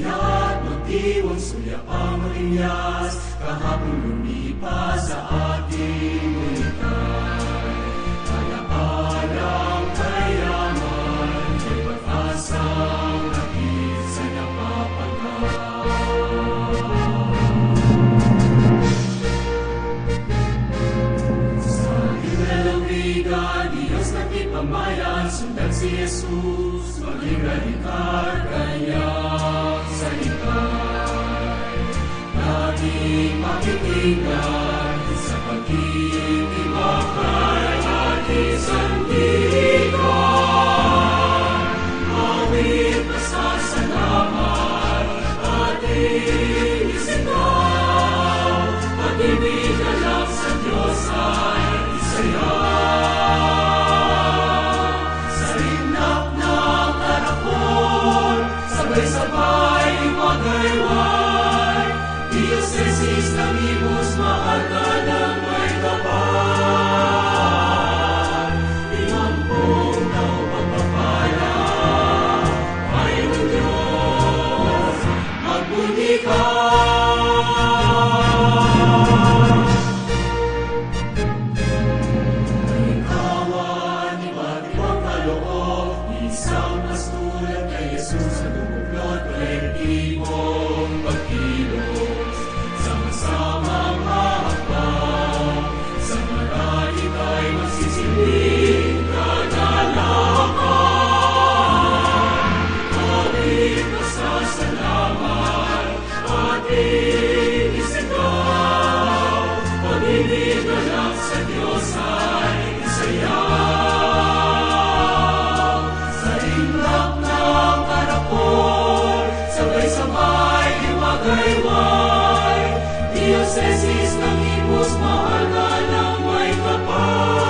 Kaya't magdiwang suya ang rinyas Kahapon lumipas sa ating bulitan Alaalang kayaman May pag-asang nakit sa napapangal Sa ilalang bigan Diyos na pipamayan Sundan si Jesus Maging radikal kaya salita, lagi makitigay. people. pagkayway Diocesis ng Imus, mahalaga na may kapal.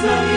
Christmas.